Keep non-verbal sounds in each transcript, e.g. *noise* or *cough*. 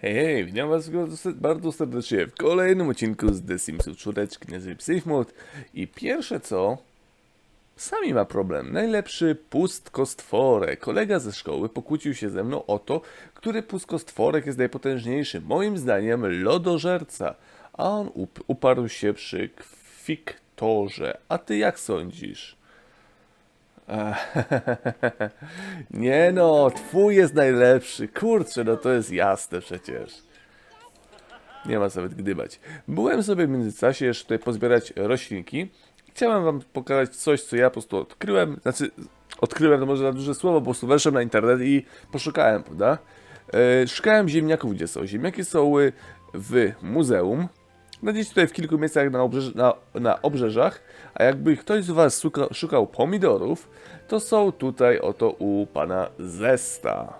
Hej, witam was bardzo- serdecznie w kolejnym odcinku z The Simsów czwóreczki na Safe i pierwsze co, sami ma problem. Najlepszy pustkostworek. Kolega ze szkoły pokłócił się ze mną o to, który pustkostworek jest najpotężniejszy. Moim zdaniem lodożerca, a on up- uparł się przy kwiktorze. A ty jak sądzisz? *laughs* Nie no, twój jest najlepszy. Kurczę, no to jest jasne przecież. Nie ma co nawet gdybać. Byłem sobie w międzyczasie jeszcze tutaj pozbierać roślinki. Chciałem wam pokazać coś, co ja po prostu odkryłem. Znaczy, odkryłem to może za duże słowo, po prostu weszłem na internet i poszukałem, prawda? E, szukałem ziemniaków, gdzie są. Ziemniaki są w muzeum. No gdzieś tutaj w kilku miejscach na, obrzeż na, na obrzeżach, a jakby ktoś z Was szuka, szukał pomidorów, to są tutaj oto u pana Zesta.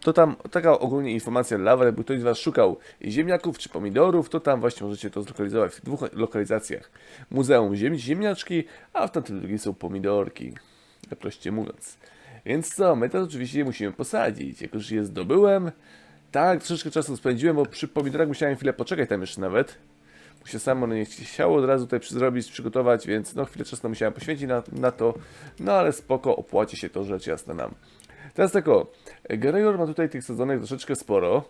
To tam taka ogólnie informacja dla Was, jakby ktoś z Was szukał ziemniaków czy pomidorów, to tam właśnie możecie to zlokalizować w dwóch lokalizacjach. Muzeum Ziem Ziemniaczki, a w tamtym drugim są pomidorki, prościej mówiąc. Więc co, my to oczywiście musimy posadzić. Jak już je zdobyłem, tak, troszeczkę czasu spędziłem, bo przy pomidorach musiałem chwilę poczekać tam jeszcze nawet. Bo się samo nie chciało od razu tutaj zrobić, przygotować, więc no chwilę czasu musiałem poświęcić na, na to. No ale spoko, opłaci się to rzecz jasna nam. Teraz tak o, Gregor ma tutaj tych sadzonek troszeczkę sporo.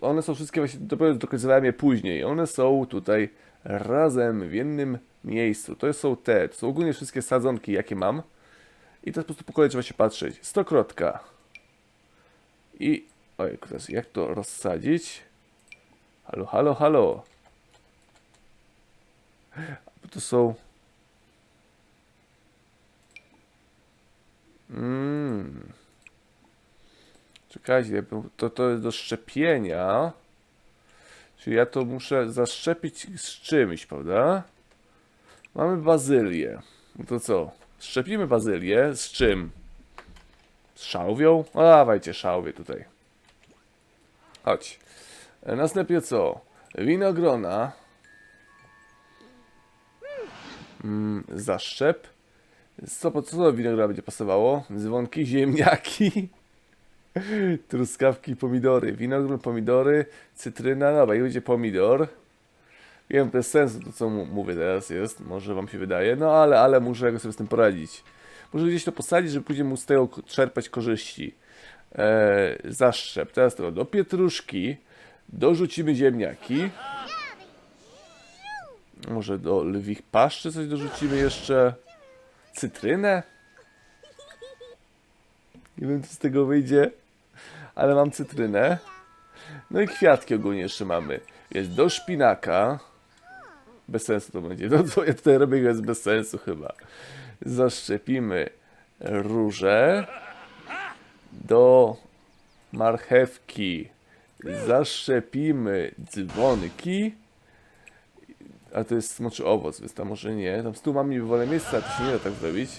One są wszystkie właśnie, dopiero dokończowałem je później. One są tutaj razem w jednym miejscu. To są te, to są ogólnie wszystkie sadzonki jakie mam. I teraz po prostu po kolei trzeba się patrzeć. Stokrotka. I, oj, teraz jak to rozsadzić? Halo, halo, halo. To są... Mm. Czekajcie, to, to jest do szczepienia. Czyli ja to muszę zaszczepić z czymś, prawda? Mamy bazylię. No to co? Szczepimy bazylię z czym? Z szałwią? No dawajcie szałwię tutaj. Chodź. Następnie co? Winogrona. Mm, zaszczep. Co, po- co do winogrona będzie pasowało? Dzwonki, ziemniaki. *laughs* Truskawki, pomidory. Winogron, pomidory, cytryna. Dobra, i będzie pomidor. Wiem, bez sensu to, co mówię teraz jest. Może wam się wydaje. No ale, ale muszę jakoś sobie z tym poradzić. Muszę gdzieś to posadzić, żeby później móc z tego czerpać korzyści. Eee, zaszczep. Teraz tego do pietruszki. Dorzucimy ziemniaki. Może do lwich paszczy coś dorzucimy jeszcze. Cytrynę. Nie wiem, co z tego wyjdzie. Ale mam cytrynę. No i kwiatki ogólnie jeszcze mamy. Jest do szpinaka. Bez sensu to będzie. To, co ja tutaj robię, jest bez sensu chyba. Zaszczepimy róże. Do marchewki zaszczepimy dzwonki. A to jest smoczy owoc, więc tam może nie. Tam z tu mamy wolne miejsca, to się nie da tak zrobić.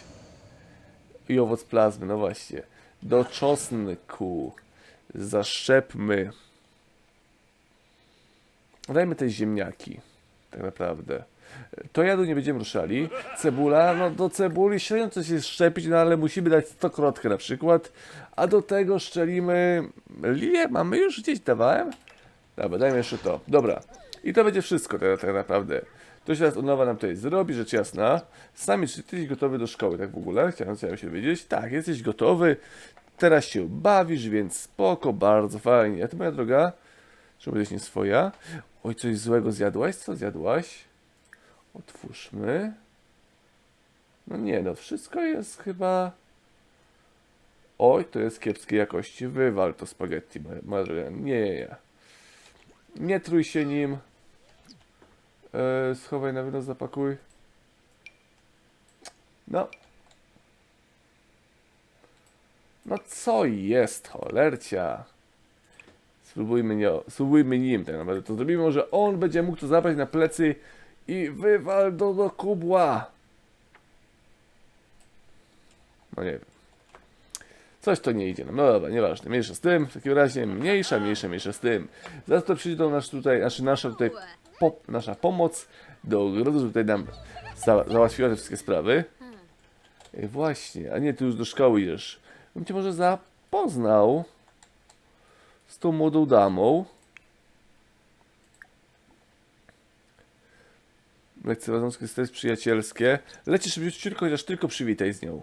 I owoc plazmy, no właśnie. Do czosnku zaszczepmy. Dajmy te ziemniaki, tak naprawdę. To jadu nie będziemy ruszali. Cebula, no do cebuli średnio coś jest szczepić, no ale musimy dać stokrotkę na przykład. A do tego szczelimy lilię. Mamy już gdzieś dawałem? Dobra, dajmy jeszcze to. Dobra. I to będzie wszystko tak, tak naprawdę. To się teraz od nowa nam tutaj zrobi, rzecz jasna. Sami, czy ty jesteś gotowy do szkoły, tak w ogóle? Chciałem, chciałem się dowiedzieć. Tak, jesteś gotowy. Teraz się bawisz, więc spoko, bardzo fajnie. A ty, moja droga, czy będziesz nie swoja? Oj, coś złego zjadłaś? Co zjadłaś? Otwórzmy. No nie, no wszystko jest chyba... Oj, to jest kiepskiej jakości. Wywal to spaghetti, droga. Nie, nie, nie. Nie trój się nim. E, schowaj na wynos, zapakuj. No. No co jest, cholercia? Spróbujmy, nie, spróbujmy nim tak naprawdę. To zrobimy, może on będzie mógł to zabrać na plecy i wywal do, do kubła. No nie wiem. Coś to nie idzie. No, dobra, nieważne. Mniejsza z tym. W takim razie mniejsza, mniejsza, mniejsza z tym. Za to przyjdą nasz tutaj, znaczy nasza tutaj po, nasza pomoc do ogrodu, żeby tutaj nam za, załatwiła te wszystkie sprawy. Ej, właśnie, a nie, ty już do szkoły idziesz. Bym cię może zapoznał z tą młodą damą. Lekceważące stres przyjacielskie. Lecisz szybciutko, chociaż tylko przywitaj z nią.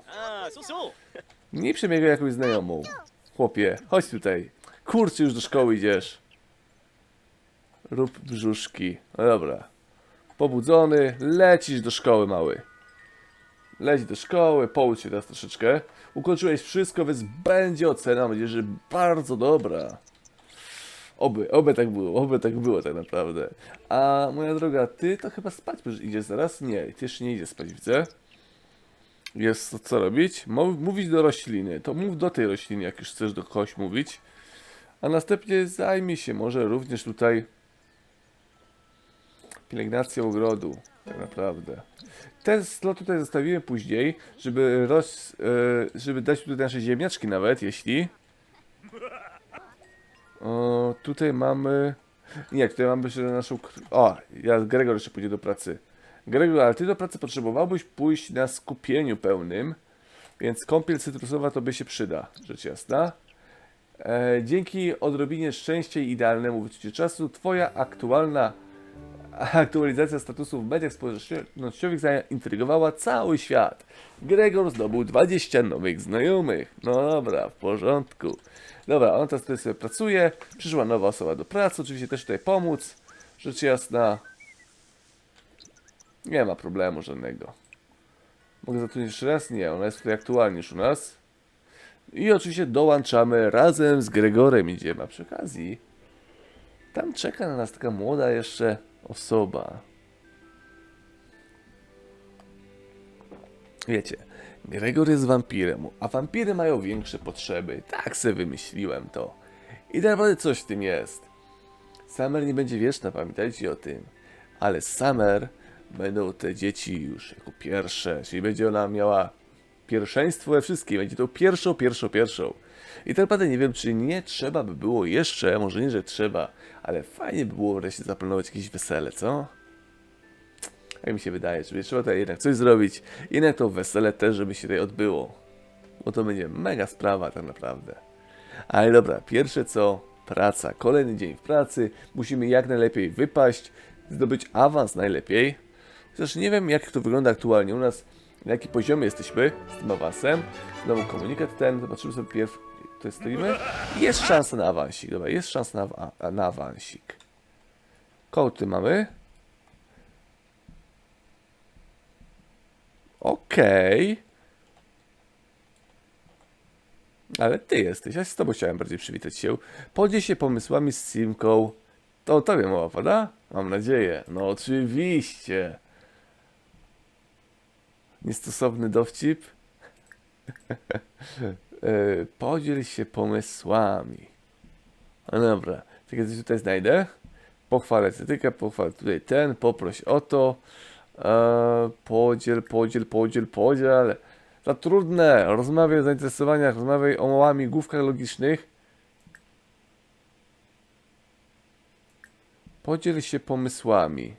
Nie przemiegaj jakąś znajomą. Chłopie, chodź tutaj. Kurczę, już do szkoły idziesz. Rób brzuszki. No dobra. Pobudzony, lecisz do szkoły, mały. Leć do szkoły, poucz się teraz troszeczkę. Ukończyłeś wszystko, więc będzie ocena, mam nadzieję, że bardzo dobra. Oby, oby tak było, oby tak było tak naprawdę. A moja droga, ty to chyba spać już idziesz zaraz? Nie, ty jeszcze nie idziesz spać, widzę. Jest to co robić? Mów- Mówić do rośliny. To mów do tej rośliny, jak już chcesz do kogoś mówić. A następnie zajmij się może również tutaj pielęgnacją ogrodu. Tak naprawdę. Ten slot tutaj zostawiłem później, żeby, roz, e, żeby dać tutaj nasze ziemniaczki nawet, jeśli... O, tutaj mamy... Nie, tutaj mamy jeszcze naszą... O, ja, Gregor jeszcze pójdzie do pracy. Gregor, ale ty do pracy potrzebowałbyś pójść na skupieniu pełnym, więc kąpiel cytrusowa tobie się przyda, rzecz jasna. E, dzięki odrobinie szczęścia i idealnemu wyczuciu czasu, twoja aktualna aktualizacja statusu w mediach społecznościowych zaintrygowała cały świat. Gregor zdobył 20 nowych znajomych. No dobra, w porządku. Dobra, on teraz tutaj sobie pracuje. Przyszła nowa osoba do pracy, oczywiście też tutaj pomóc. Rzecz jasna. Nie ma problemu żadnego. Mogę zatrudnić jeszcze raz? Nie, ona jest tutaj aktualnie już u nas. I oczywiście dołączamy razem z Gregorem idziemy. Przy okazji tam czeka na nas taka młoda jeszcze osoba. Wiecie, Gregor jest wampirem, a wampiry mają większe potrzeby. Tak se wymyśliłem to. I tak naprawdę coś w tym jest. Summer nie będzie wieczna, pamiętajcie o tym. Ale Summer będą te dzieci już jako pierwsze, czyli będzie ona miała pierwszeństwo we wszystkim. Będzie to pierwszą, pierwszą, pierwszą. I tak naprawdę nie wiem, czy nie trzeba by było jeszcze, może nie, że trzeba, ale fajnie by było wreszcie zaplanować jakieś wesele, co? Jak mi się wydaje, że trzeba tutaj jednak coś zrobić. Jednak to wesele też, żeby się tutaj odbyło. Bo to będzie mega sprawa tak naprawdę. Ale dobra, pierwsze co, praca. Kolejny dzień w pracy. Musimy jak najlepiej wypaść, zdobyć awans najlepiej. Chociaż nie wiem jak to wygląda aktualnie u nas, na jakim poziomie jesteśmy z tym awansem. Znowu komunikat ten, zobaczymy sobie pierw, Jest szansa na awansik, dobra, jest szansa na, na awansik. Tutaj mamy? Okej. Ale ty jesteś, ja z tobą chciałem bardziej przywitać się. Podziel się pomysłami z Simką. To o tobie mowa, prawda? Mam nadzieję. No oczywiście. Niestosowny dowcip. *laughs* E, Podziel się pomysłami. No dobra, czekaj, coś tutaj znajdę. Pochwalę estetykę, pochwalę tutaj ten, poproś o to. E, podziel, podziel, podziel, podziel. Za trudne. Rozmawiaj o zainteresowaniach, rozmawiaj o łamigłówkach logicznych. Podziel się pomysłami.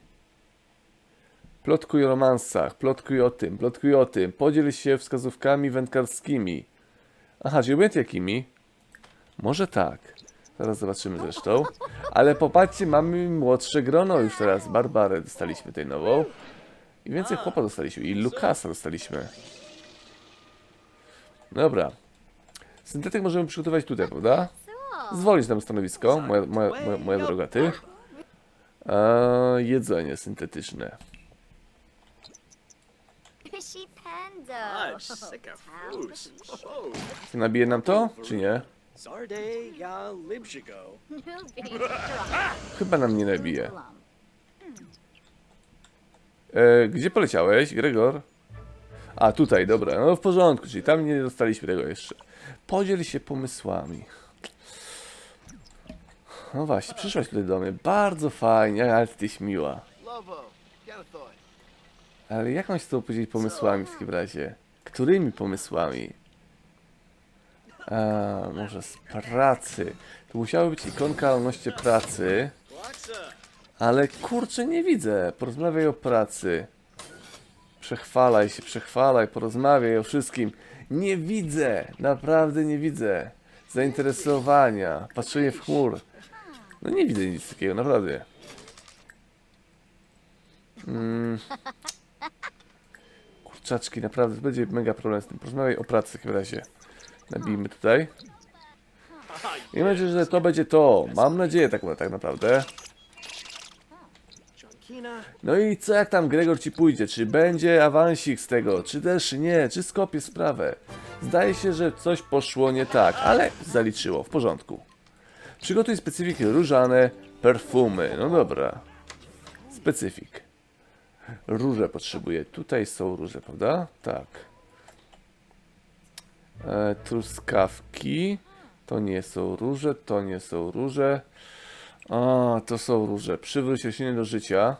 Plotkuj o romansach, plotkuj o tym, plotkuj o tym. Podziel się wskazówkami wędkarskimi. Aha, czyli obojętnie jakimi? Może tak. Zaraz zobaczymy zresztą. Ale popatrzcie, mamy młodsze grono już teraz. Barbarę dostaliśmy tej nową. I więcej chłopa dostaliśmy. I Lukasa dostaliśmy. Dobra. Syntetyk możemy przygotować tutaj, prawda? Zwolić nam stanowisko, moja, moja, moja, moja droga ty. Jedzenie syntetyczne. Nabije nam to, czy nie? Zarde. Chyba nam nie nabije. E, gdzie poleciałeś, Gregor? A, tutaj, dobra, no w porządku, czyli tam nie dostaliśmy tego jeszcze. Podziel się pomysłami. No właśnie, przyszłaś tutaj do mnie, bardzo fajnie, ale jesteś miła. Ale jak mam się z tobą podzielić pomysłami w takim razie? Którymi pomysłami? A, może z pracy. To musiała być ikonka odnośnie pracy. Ale kurczę, nie widzę. Porozmawiaj o pracy. Przechwalaj się, przechwalaj, porozmawiaj o wszystkim. Nie widzę, naprawdę nie widzę. Zainteresowania. Patrzenie w chmur. No nie widzę nic takiego, naprawdę. Mm. Kurczaczki, naprawdę, będzie mega problem z tym. Porozmawiaj o pracy w razie. Nabijmy tutaj. I mam nadzieję, że to będzie to. Mam nadzieję tak, tak naprawdę. No i co jak tam Gregor ci pójdzie? Czy będzie awansik z tego? Czy też nie? Czy skopie sprawę? Zdaje się, że coś poszło nie tak, ale zaliczyło, w porządku. Przygotuj specyfiki różane, perfumy. No dobra. Specyfik. Róże potrzebuję. Tutaj są róże, prawda? Tak. E, truskawki. To nie są róże, to nie są róże. A, to są róże. Przywróć rośliny do życia.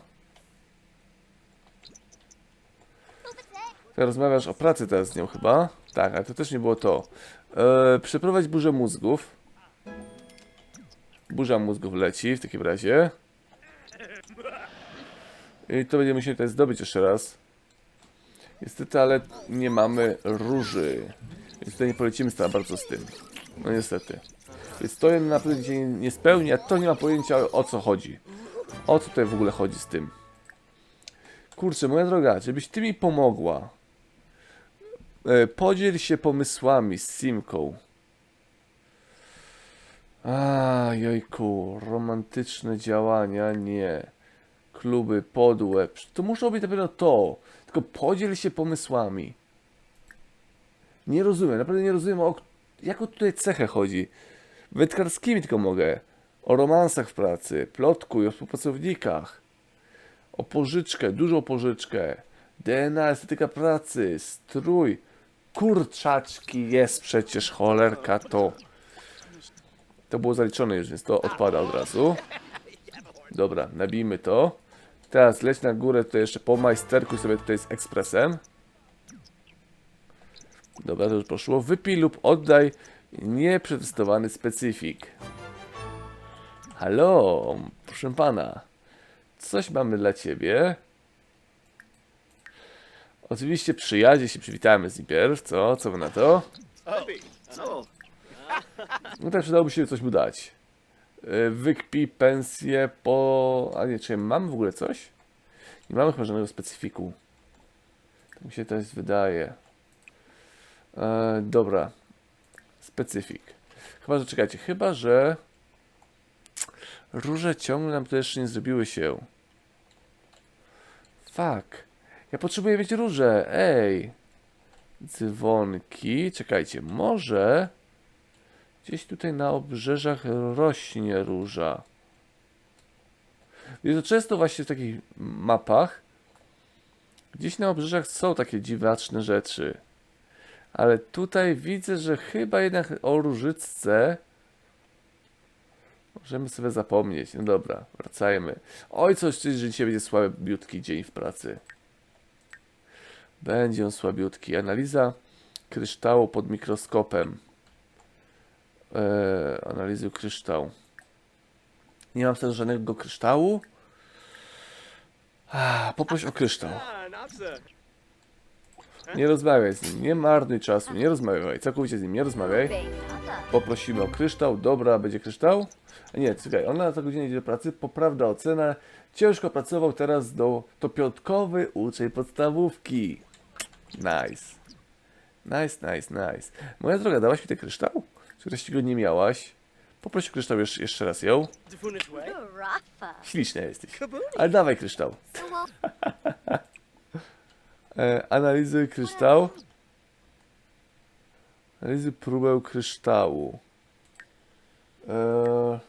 Rozmawiasz o pracy teraz z nią chyba? Tak, ale to też nie było to. E, przeprowadź burzę mózgów. Burza mózgów leci w takim razie. I to będziemy musieli tutaj zdobyć jeszcze raz. Niestety, ale nie mamy róży. Więc tutaj nie polecimy za bardzo z tym. No niestety. Więc to na pewno się nie- nie spełni, a to nie ma pojęcia o, o co chodzi. O co tutaj w ogóle chodzi z tym. Kurczę, moja droga, żebyś ty mi pomogła. E, podziel się pomysłami z Simką. A, jojku, romantyczne działania, nie. Kluby podłe, to muszą być na pewno to. Tylko podziel się pomysłami. Nie rozumiem, naprawdę nie rozumiem o jaką tutaj cechę chodzi. Wędkarskimi tylko mogę. O romansach w pracy, plotkuj o współpracownikach. O pożyczkę, dużą pożyczkę. DNA, estetyka pracy, strój. Kurczaczki jest przecież cholerka to. To było zaliczone już, więc to odpada od razu. Dobra, nabijmy to. Teraz leć na górę, tutaj jeszcze po majsterku sobie tutaj z ekspresem. Dobra, to już poszło. Wypij lub oddaj nieprzetestowany specyfik. Halo, proszę pana. Coś mamy dla ciebie. Oczywiście przyjaźnie się przywitamy z nim pierw, co? Co wy na to? No tak przydałoby się coś mu dać. Yy, Wykpij pensję po... A nie, czy mamy w ogóle coś? Nie mamy chyba żadnego specyfiku. Tak mi się teraz wydaje. E, dobra. Specyfik. Chyba, że czekajcie, chyba, że róże ciągle nam to jeszcze nie zrobiły się. Fuck. Ja potrzebuję mieć róże. Ej. Dzwonki. Czekajcie, może... Gdzieś tutaj na obrzeżach rośnie róża. I to często właśnie w takich mapach gdzieś na obrzeżach są takie dziwaczne rzeczy. Ale tutaj widzę, że chyba jednak o różycce możemy sobie zapomnieć. No dobra, wracajmy. Oj, coś, coś że dzisiaj będzie słabiutki dzień w pracy. Będzie on słabiutki. Analiza kryształu pod mikroskopem. Eee, analizy kryształu. Nie mam teraz żadnego kryształu. Poproś o kryształ. Nie rozmawiaj z nim, nie marnuj czasu, nie rozmawiaj, całkowicie z nim nie rozmawiaj. Poprosimy o kryształ, dobra, będzie kryształ? Nie, czekaj, on na za godzinę idzie do pracy, poprawna ocena, ciężko pracował, teraz do, to piątkowy uczeń podstawówki. Nice. Nice, nice, nice. Moja droga, dałaś mi ten kryształ? Wreszcie go nie miałaś? Poproś o kryształ jeszcze, jeszcze raz ją. Śliczna jesteś. Ale dawaj kryształ. E, analizuj kryształ. Analizuj próbę kryształu. E,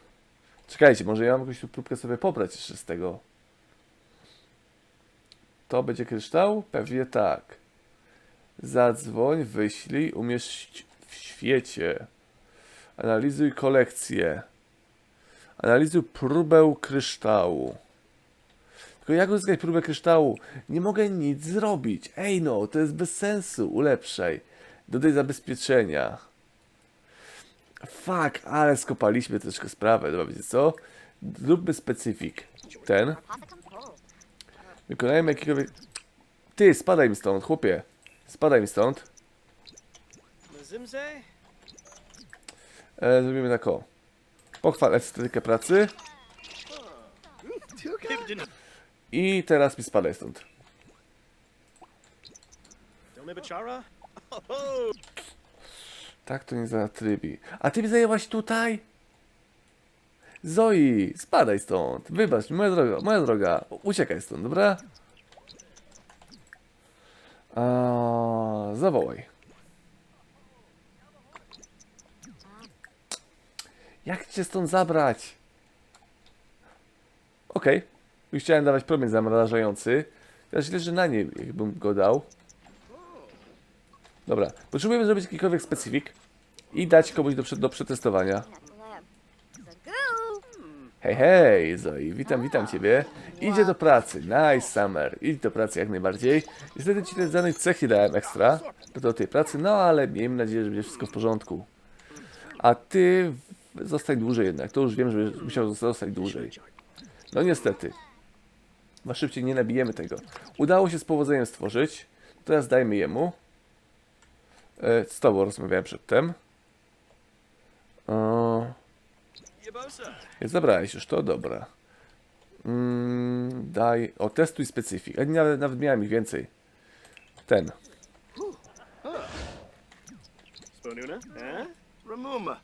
czekajcie, może ja mam jakąś tu próbkę sobie pobrać jeszcze z tego. To będzie kryształ? Pewnie tak. Zadzwoń, wyślij, umieszcz w świecie. Analizuj kolekcję. Analizuj próbę kryształu. Tylko jak uzyskać próbę kryształu? Nie mogę nic zrobić. Ej no, to jest bez sensu. Ulepszaj. Dodaj zabezpieczenia. Fuck, ale skopaliśmy troszkę sprawę. Dobra, wiecie co? Zróbmy specyfik. Ten. Wykonajmy jakikolwiek... Ty, spadaj mi stąd, chłopie. Spadaj mi stąt. E, zrobimy tak o. Pochwal estetykę pracy. I teraz mi spadaj stąd. Tak to nie za trybi. A ty mi zajęłaś tutaj? Zoi, spadaj stąd. Wybacz, moja droga, moja droga. Uciekaj stąd, dobra? A, zawołaj. Jak cię stąd zabrać? Okej. Już chciałem dawać promień zamrażający. Teraz leży na niej, jakbym go dał. Dobra, potrzebujemy zrobić jakikolwiek specyfik i dać komuś do, do przetestowania. Hej, hej, Zoe, witam, witam ciebie. Idzie do pracy, nice summer, idź do pracy jak najbardziej. Niestety ci te danej cechy dałem ekstra do, tej pracy, no ale miejmy nadzieję, że będzie wszystko w porządku. A ty zostań dłużej jednak, to już wiem, że musiał zostać dłużej. No niestety. No szybciej nie nabijemy tego. Udało się z powodzeniem stworzyć, teraz dajmy jemu. E, z tobą rozmawiałem przedtem. O... Nie zabrałeś już to, dobra. Mm, daj. O, testuj specyfik. A nie, nawet, nawet miałem ich więcej. Ten. Sponuna?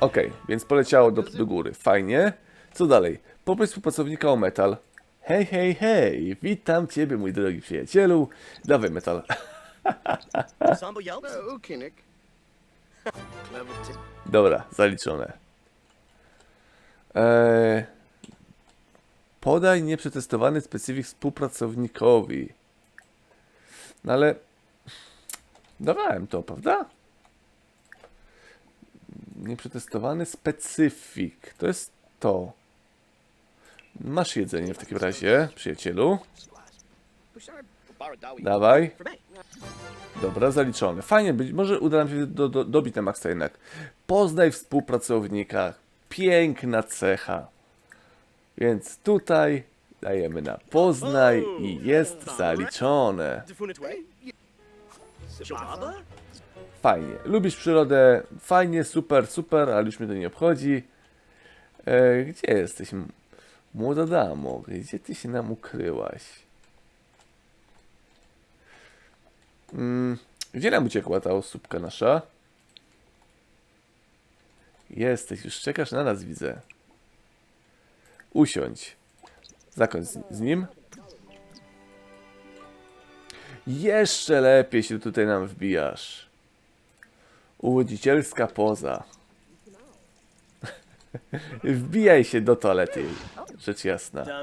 Okej, więc poleciało do, do góry. Fajnie. Co dalej? Poproś współpracownika o metal. Hej, hej, hej! Witam ciebie, mój drogi przyjacielu. Dawaj metal. Tip. Dobra, zaliczone. Eee, podaj nieprzetestowany specyfik współpracownikowi. No ale dawałem to, prawda? Nieprzetestowany specyfik. To jest to. Masz jedzenie w takim razie, przyjacielu. Dawaj. Dobra, zaliczone. Fajnie, być może uda nam się do, do, dobić na maksa. Poznaj współpracownika. Piękna cecha. Więc tutaj dajemy na poznaj i jest zaliczone. Fajnie. Lubisz przyrodę? Fajnie, super, super, ale już mnie to nie obchodzi. E, gdzie jesteś? Młoda damo, gdzie ty się nam ukryłaś? Mm, gdzie nam uciekła ta osóbka nasza? Jesteś, już czekasz na nas, widzę. Usiądź. Zakończ z, z nim. Jeszcze lepiej się tutaj nam wbijasz. Uwodzicielska poza. *laughs* Wbijaj się do toalety, rzecz jasna. *laughs*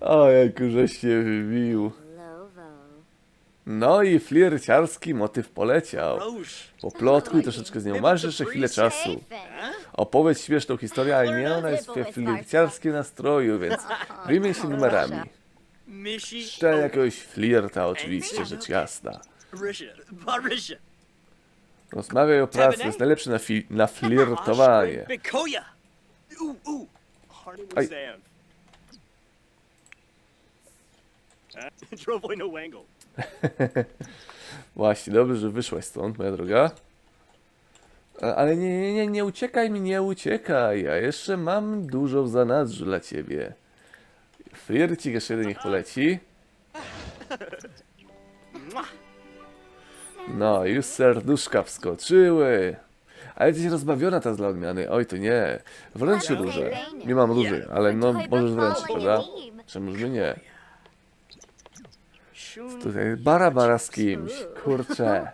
O, jak żeś się wybił. No i flirciarski motyw poleciał. Poplotkuj troszeczkę z nią, masz jeszcze chwilę czasu. Opowiedz śmieszną historię, ale nie ona jest we flirciarskim nastroju, więc *laughs* wymień się numerami. Mishi. Jeszcze jakiegoś flirta oczywiście, rzecz jasna. Barisha. Rozmawiaj o pracy, jest najlepszy na, fi- na flirtowanie. Hardywood Aj. Sam. No. Właśnie, dobrze, że wyszłaś stąd, moja droga. A- Ale nie, nie, nie, nie uciekaj mi, nie uciekaj. Ja jeszcze mam dużo w zanadrzu dla ciebie. Flircik jeszcze jeden niech poleci. No, już serduszka wskoczyły. Ale jesteś rozbawiona ta dla odmiany. Oj, to nie. Wręcz róże. Nie mam róży, ale no możesz wręczyć, prawda? Czemuż by nie? Tutaj bara bara z kimś. Kurczę.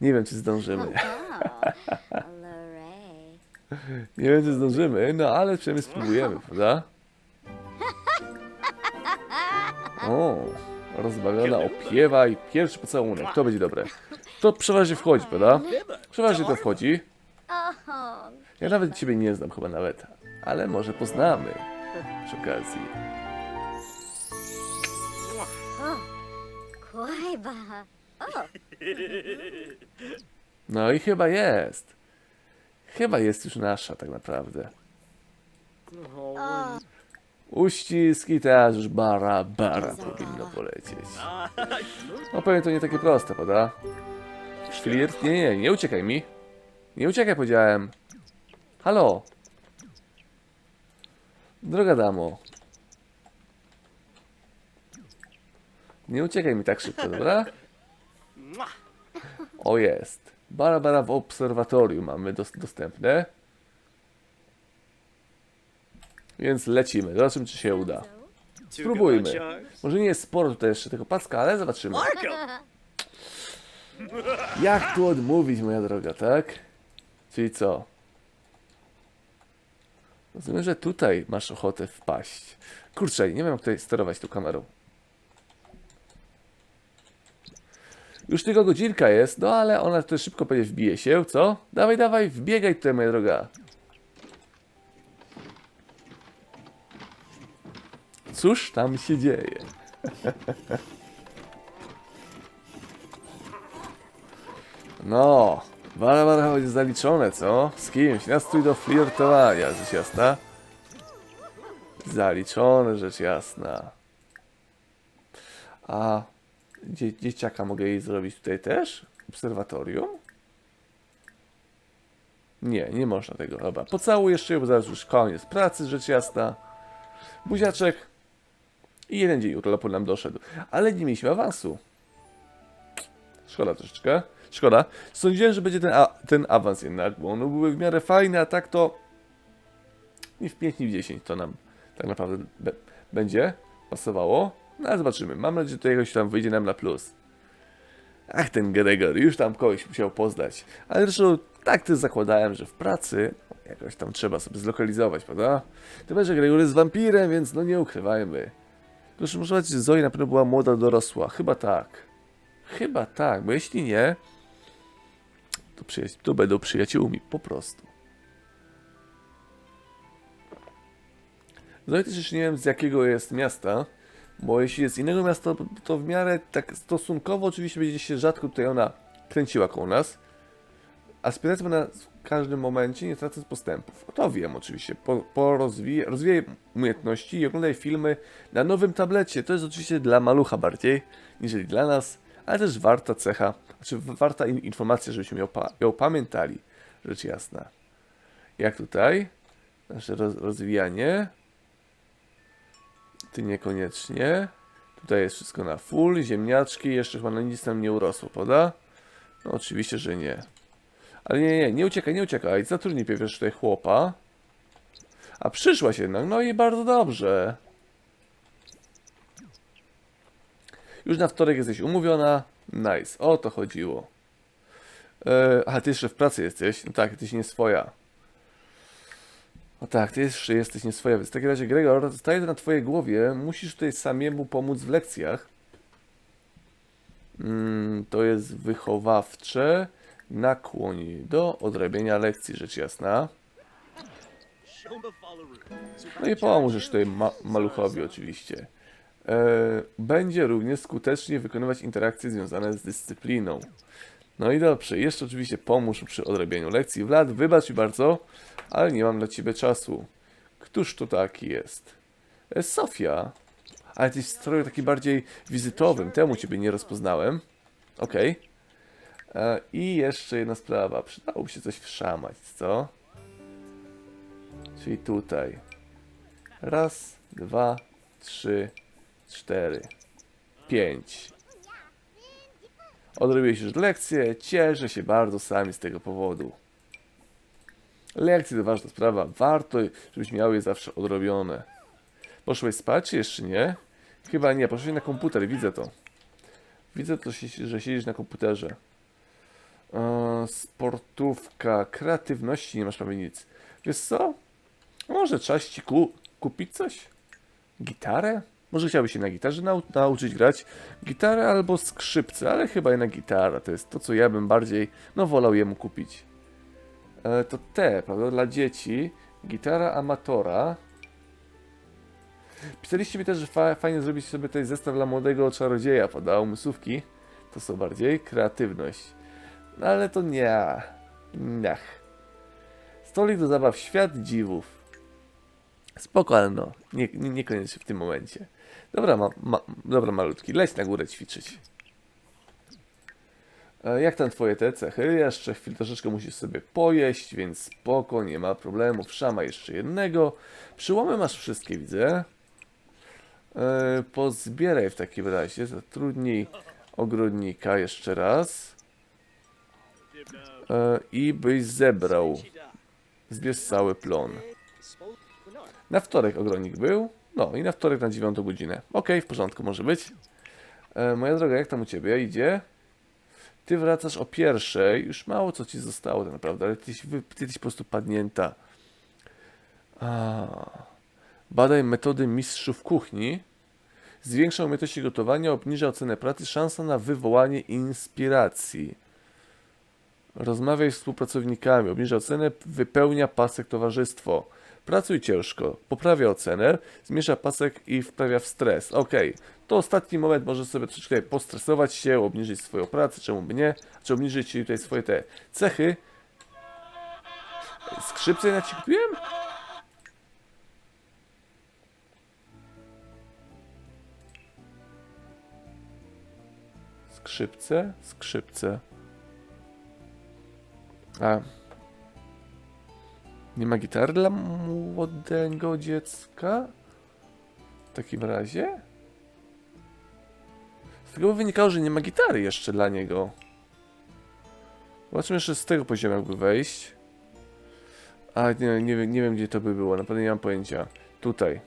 Nie wiem, czy zdążymy. Lorray. *laughs* Nie wiem, czy zdążymy, no ale przynajmniej spróbujemy, prawda? O, rozbawiona opiewa i pierwszy pocałunek. To będzie dobre. To przeważnie wchodzi, prawda? Przeważnie to wchodzi. Ja nawet ciebie nie znam chyba nawet, ale może poznamy przy okazji. No i chyba jest. Chyba jest już nasza tak naprawdę. Uściski też już bara, bara powinno polecieć. No pewnie to nie takie proste, prawda? Flirt? Nie, nie, nie uciekaj mi. Nie uciekaj, powiedziałem. Halo. Droga damo. Nie uciekaj mi tak szybko, dobra? O jest. Barbara w obserwatorium mamy dos dostępne. Więc lecimy. Zobaczymy, czy się uda. Spróbujmy. Może nie jest sporo tutaj jeszcze tego packa, ale zobaczymy. Jak tu odmówić, moja droga, tak? Czyli co? Rozumiem, że tutaj masz ochotę wpaść. Kurczę, nie wiem jak tutaj sterować tą kamerą. Już tylko godzinka jest, no ale ona tutaj szybko pewnie wbije się, co? Dawaj, dawaj, wbiegaj tutaj, moja droga. Cóż tam się dzieje? No, Barbara chodzi zaliczone, co? Z kimś, nastrój do flirtowania, rzecz jasna. Zaliczone, rzecz jasna. A dzie dzieciaka mogę jej zrobić tutaj też? Obserwatorium? Nie, nie można tego. Dobra, pocałuj jeszcze, ją, bo zaraz już koniec pracy, rzecz jasna. Buziaczek. I jeden dzień urlopu nam doszedł. Ale nie mieliśmy awansu. Szkoda troszeczkę. Szkoda. Sądziłem, że będzie ten, ten awans jednak, bo one były w miarę fajne, a tak to ni w 5, ni w 10 to nam tak naprawdę będzie pasowało. No ale zobaczymy. Mam nadzieję, że to jakoś tam wyjdzie nam na plus. Ach, ten Gregor, już tam kogoś musiał poznać. Ale zresztą tak też zakładałem, że w pracy jakoś tam trzeba sobie zlokalizować, prawda? Tym że Gregor jest wampirem, więc no nie ukrywajmy. Proszę, muszę powiedzieć, Zoe na pewno była młoda dorosła. Chyba tak. Chyba tak, bo jeśli nie, to, przyja- to będą przyjaciółmi, po prostu. Zoe też jeszcze nie wiem z jakiego jest miasta, bo jeśli jest innego miasta, to- w miarę tak stosunkowo oczywiście będzie się rzadko tutaj ona kręciła koło nas. Aspiracja na w każdym momencie, nie tracąc postępów. To wiem oczywiście. Po, po rozwij, rozwijaj umiejętności i oglądaj filmy na nowym tablecie. To jest oczywiście dla malucha bardziej, niżeli dla nas, ale też warta cecha, znaczy warta in, informacja, żebyśmy ją, ją pamiętali. Rzecz jasna. Jak tutaj? Nasze roz, rozwijanie. Ty niekoniecznie. Tutaj jest wszystko na full, ziemniaczki, jeszcze chyba na nic nam nie urosło, prawda? No oczywiście, że nie. Ale nie, nie, nie uciekaj, nie uciekaj. Zatrudnij pierwiesz tutaj chłopa. A przyszłaś jednak, no i bardzo dobrze. Już na wtorek jesteś umówiona. Nice, o to chodziło. E, a ty jeszcze w pracy jesteś? No tak, jesteś nie swoja. No tak, ty jeszcze jesteś nie swoja, więc w takim razie Gregor, zostaje to na twojej głowie. Musisz tutaj samemu pomóc w lekcjach. Mm, to jest wychowawcze. Nakłoń do odrabiania lekcji, rzecz jasna. No i pomożesz tutaj ma maluchowi oczywiście. E, będzie również skutecznie wykonywać interakcje związane z dyscypliną. No i dobrze, jeszcze oczywiście pomóż przy odrabianiu lekcji. Vlad, wybacz mi bardzo, ale nie mam dla ciebie czasu. Któż to taki jest? E, Sofia. Ale ty w stroju taki bardziej wizytowym, temu ciebie nie rozpoznałem. Okej. E, I jeszcze jedna sprawa, przydałoby się coś wszamać, co? Czyli tutaj. Raz, dwa, trzy, cztery, pięć. Odrobiłeś już lekcję, cieszę się bardzo sami z tego powodu. Lekcje to ważna sprawa, warto, żebyś miał je zawsze odrobione. Poszłeś spać, jeszcze nie? Chyba nie, poszłeś na komputer, widzę to. Widzę to, że siedzisz na komputerze. Eee, sportówka, kreatywności, nie masz prawie nic. Wiesz co? Może trzeba ci ku kupić coś? Gitarę? Może chciałbyś się na gitarze nau nauczyć grać? Gitarę albo skrzypce, ale chyba jednak gitara. To jest to, co ja bym bardziej, no wolał jemu kupić. E, to te, prawda, dla dzieci. Gitara amatora. Pisaliście mi też, że fa fajnie zrobić sobie tutaj zestaw dla młodego czarodzieja, prawda, umysłówki. To są bardziej kreatywność. Ale to nie. Niech. Stolik do zabaw Świat Dziwów. Spoko, ale no, nie, nie, niekoniecznie w tym momencie. Dobra, ma, ma, dobra malutki, leć na górę ćwiczyć. E, Jak tam twoje te cechy? Jeszcze chwilę troszeczkę musisz sobie pojeść, więc spoko, nie ma problemu. Szama jeszcze jednego. Przyłomy masz wszystkie, widzę. E, pozbieraj w takim razie, zatrudnij ogrodnika jeszcze raz. E, I byś zebrał. Zbierz cały plon. Na wtorek ogrodnik był. No i na wtorek na dziewiątą godzinę. Okej, w porządku, może być. E, moja droga, jak tam u ciebie idzie? Ty wracasz o pierwszej, już mało co ci zostało tak naprawdę, ale ty jesteś po prostu padnięta. A, badaj metody mistrzów kuchni. Zwiększa umiejętności gotowania, obniża ocenę pracy, szansa na wywołanie inspiracji. Rozmawiaj z współpracownikami, obniża ocenę, wypełnia pasek towarzystwo. Pracuj ciężko, poprawia ocenę, zmniejsza pasek i wprawia w stres. Okej, to ostatni moment, może sobie troszeczkę postresować się, obniżyć swoją pracę, czemu by nie, czy obniżyć tutaj swoje te cechy. Skrzypce na ci kupiłem? Skrzypce, skrzypce. A. Nie ma gitary dla młodego dziecka? W takim razie? Z tego by wynikało, że nie ma gitary jeszcze dla niego. Zobaczmy jeszcze z tego poziomu jakby wejść. A nie, nie, nie wiem gdzie to by było, naprawdę nie mam pojęcia. Tutaj.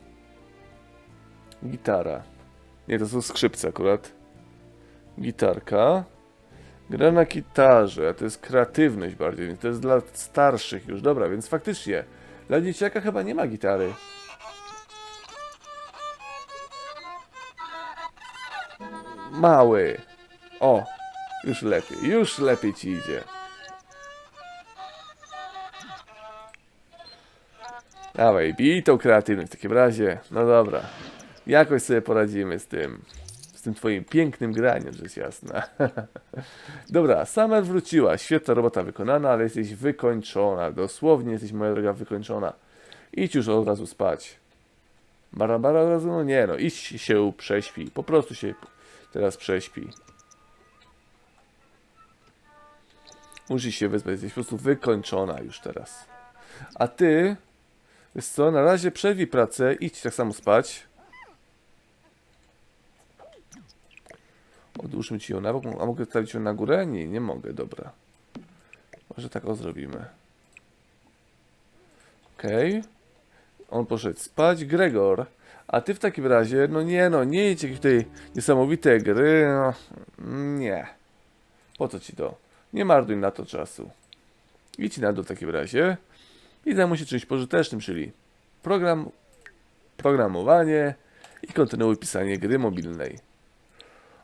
Gitara. Nie, to są skrzypce akurat. Gitarka. Gra na gitarze, a to jest kreatywność bardziej, więc to jest dla starszych już. Dobra, więc faktycznie, dla dzieciaka chyba nie ma gitary. Mały. O, już lepiej, już lepiej ci idzie. Dawaj, bij tą kreatywność w takim razie. No dobra. Jakoś sobie poradzimy z tym. Tym twoim pięknym graniem, rzecz jasna. *laughs* Dobra, Summer wróciła. Świetna robota wykonana, ale jesteś wykończona. Dosłownie jesteś, moja droga, wykończona. Idź już od razu spać. Barabara od razu? No nie, no idź się prześpi. Po prostu się teraz prześpi. Musisz się wyspać, jesteś po prostu wykończona już teraz. A ty, wiesz co, na razie przerwij pracę, idź tak samo spać. Odłóżmy ci ją na bok, a mogę stawić ją na górę? Nie, nie mogę, dobra. Może tak o zrobimy. Okej. On poszedł spać. Gregor, a ty w takim razie, no nie no, nie jedź jakieś tutaj niesamowite gry, no, nie. Po co ci to? Nie marnuj na to czasu. Idź na dół w takim razie i zajmuj się czymś pożytecznym, czyli program, programowanie i kontynuuj pisanie gry mobilnej.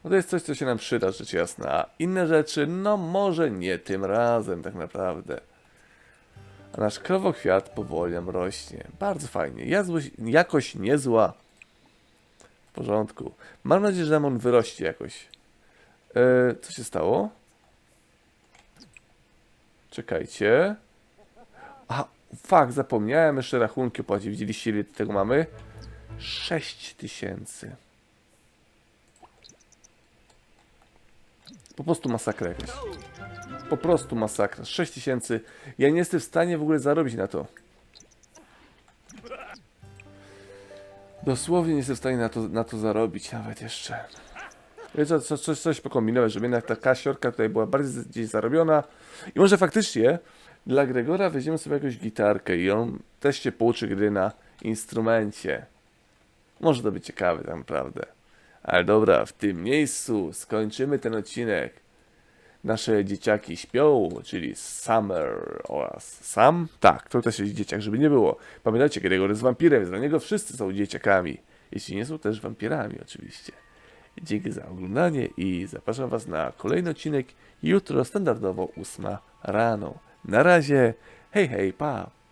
No to jest coś, co się nam przyda, rzecz jasna. A inne rzeczy, no może nie tym razem tak naprawdę. A nasz krowokwiat powoli nam rośnie. Bardzo fajnie. Jazłość, jakoś niezła. W porządku. Mam nadzieję, że nam on wyrośnie jakoś. E, co się stało? Czekajcie. A, fakt, zapomniałem jeszcze rachunki opłacić. Widzieliście, ile tego mamy? 6 tysięcy. Po prostu masakra jakaś. Po prostu masakra. 6 tysięcy. Ja nie jestem w stanie w ogóle zarobić na to. Dosłownie nie jestem w stanie na to, na to zarobić nawet jeszcze. Więc co, co, coś, coś pokombinować, żeby jednak ta kasiorka tutaj była bardziej gdzieś zarobiona. I może faktycznie dla Gregora weźmiemy sobie jakąś gitarkę i on też się pouczy gry na instrumencie. Może to być ciekawe tak naprawdę. Ale dobra, w tym miejscu skończymy ten odcinek. Nasze dzieciaki śpią, czyli Summer oraz Sam. Tak, to też jest dzieciak, żeby nie było. Pamiętajcie, Gregor jest wampirem, dla niego wszyscy są dzieciakami. Jeśli nie są też wampirami, oczywiście. Dzięki za oglądanie i zapraszam Was na kolejny odcinek jutro standardowo 8 rano. Na razie, hej hej, pa!